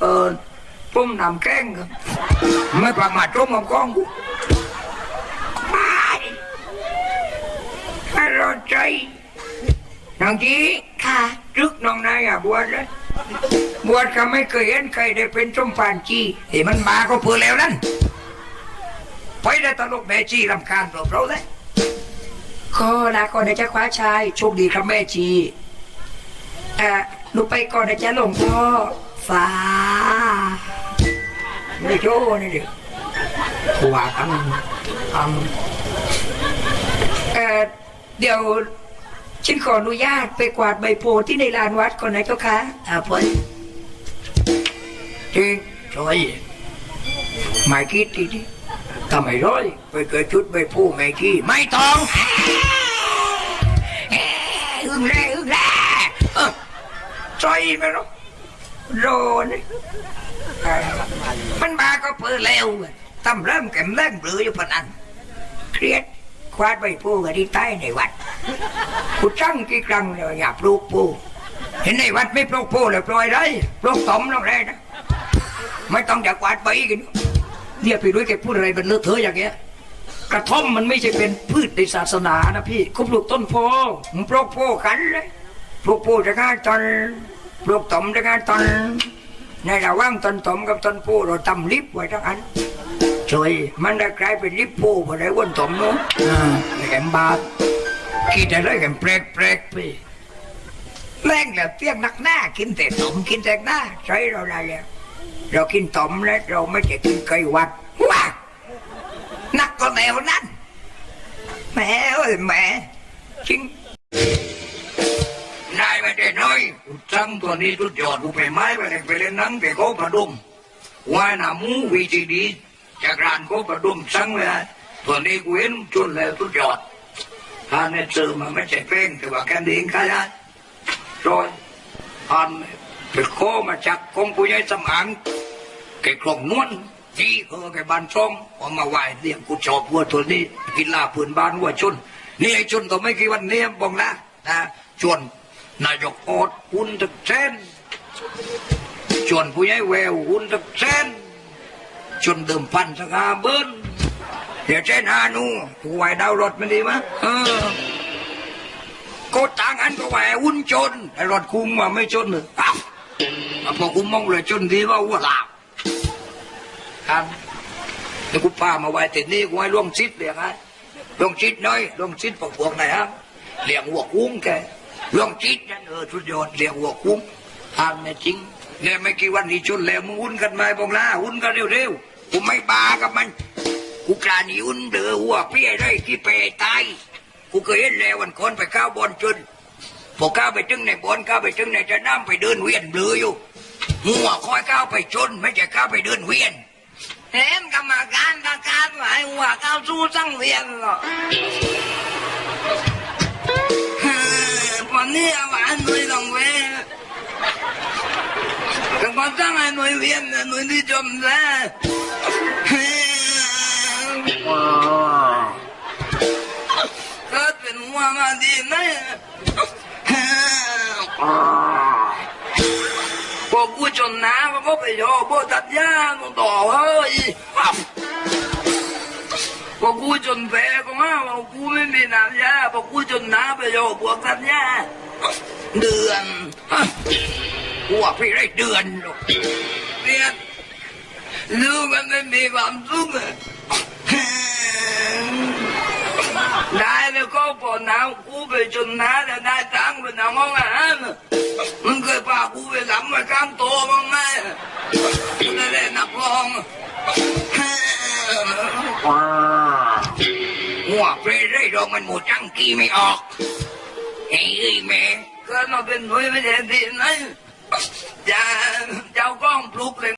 เออต้มน้ำแกงครับไม่ประมาทต้มกับกองกูไม่ให้รอใจน้องจีค่ะรึกน้องนายอะบวชเลยบวชก็ไม่เคยเห็นใครได้เป็นส้มปานจีเฮ้มันมาก็เพื่อแล้วนั่นไปได้ตลกแม่จีรำคาญเปล่าๆเลยก็ลาก่อนนะจ๊ะคว้าชายโชคดีครับแม่จีเอ่อหนูไปก่อนนะจ๊ะหลวงพ่อ ฟ้าไม่โจ้นี่เดี๋ยวว่ากันอืมเอ่อเดี๋ยวฉันขออนุญาตไปกวาดใบโพธิ์ที่ในลานวัดก่อนนะเจ้าค่ะอ่าพอจริงช่วยไม่คิดทีนี้ทำไมร้อยไปเกิดชุดใบโพธิ์แม่กี้ไม่ต้องอึ้งแร่อึ้งแร่เออใจไปหรอก โดนมันมาก็เปิดแล้วตำเริ่มแก่มเริ่มเบลออยู่พนันเครียดควาดใบพูกันที่ใต้ในวัดกูจังกี่ครั้งเลยอย่าปลูกปูเห็นในวัดไม่ปลูกปูเลยปล่อยได้ปลูกตอมน้องแรนะไม่ต้องอยากวาดใบกันเรียกไปด้วยแกพูดอะไรเป็นเลอะเทอะอย่างเงี้ยกระท่อมมันไม่ใช่เป็นพืชในศาสนานะพี่เขาปลูกต้นโพมันปลูกโพกันเลยปลูกโพจะง่ายตอน ปลูกตอมจะง่ายตอนในระหว่างต้นตอมกับต้นโพเราทำลิฟไว้ทั้งอันช่วยมันได้กลายเป็นลิฟต์โพอได้วนตอมเนาะอ่าแกมบาดคิดอะไรกันแปลกแปลกๆพี่แรงแล้วเตี้ยงนักหน้ากินแต่ตอมกินแต่หน้าใช่เราได้แล้วเรากินตอมแล้วเราไม่จะกินไก่วัดว้านักก็แนวนั้นแหม่เอ้ยแหม่จริง จังตัวนี้ทุดยอดกูไปไม้ไปเลยไปเล่นนังไปโคประดุมว่ายน้ำมูวีจีดีจากรานโคประดุมสังเลยตัวนี้กูเห็นจนแล้วทุดยอดถ้าในซื้อมาไม่ใช่เพลงแต่ว่าแค่นี้ก็ได้โดยอันไปโคมาจากกองผู้ใหญ่สำอางแกคลองนวลจีเออแกบ้านช่องเอามาไหวเรียกกูชอบวัวตัวนี้กินลาพื้นบ้านวัวชนนี่ไอ้ชนตัวไม่กี่วันนี้บอกนะนะชวน นายกอดหุ่นตะเซนชวนผู้ใหญ่แววหุ่นตะเซนชวนเดิมพันสกาเบิ้ลเดี๋ยวเช่นฮานูกูไหวดาวรถมันดีมะเออโกต่างอันก็ว่าวุ่นจนไอ้รถคุ้มมาไม่จนเลยอ้าวพอคุ้มมองเลยจนดีว่าวัวลาบครับแล้วกูป้ามาไว้ติดนี่กูให้ล่วงชิดเลี้ยงไงล่วงชิดน้อยล่วงชิดพวกพวกไหนฮะเลี้ยงวัวคุ้มแก ล่วงชิดนั่นเออสุดยอดเลี้ยงวัวคุ้มทางเนี่ยจริงเนี่ยไม่กี่วันนี้ชนแล้วมึงวุ่นกันไหมบองล่าวุ่นกันเร็วๆกูไม่บากับมันกูกลาหนีวุ่นเดือหัวเปี้ยได้ที่เปตายกูเคยเห็นแล้ววันคนไปก้าวบอลจนพอก้าวไปถึงในบอลก้าวไปถึงในจะน้ำไปเดินเวียนเบลออยู่หัวคอยก้าวไปชน ไม่ใช่ก้าวไปเดินเวียนเห็นกรรมการประกาศไว้ว่าเข้าสู้สังเวียนหรอ นี้หวานหนุ่ยต้องเวแต่พอตั้งให้หนุ่ยเวียนหนุ่ยที่จมแล้วเกิดเป็นหัวมาดีนะพอกูจนน้ำก็ไปโยโบตัดยาต้องต่อเฮ้ยพอกูจนแพ้ก็มาว่ากูไม่มีน้ำยาพอกูจนน้ำไปโยบวกน้ำยา เดือนฮะหัวพี่ได้เดือนหรอกเนี่ยลูกมันไม่มีความสุขอะได้แล้วก็พอน้ำกูไปจนน้ำแล้วได้ตังค์ไปนำห้องอาหารมึงเคยพากูไปหลับมาข้างโตะบ้างไหมกูจะได้นักร้องหัวพี่ได้ดอกมันหมดจังกี้ไม่ออกเฮ้ยแม่เกิดมาเป็นหนุ่ยไม่ใช่ดีนะอย่าเจ้ากล้องปลุกเลย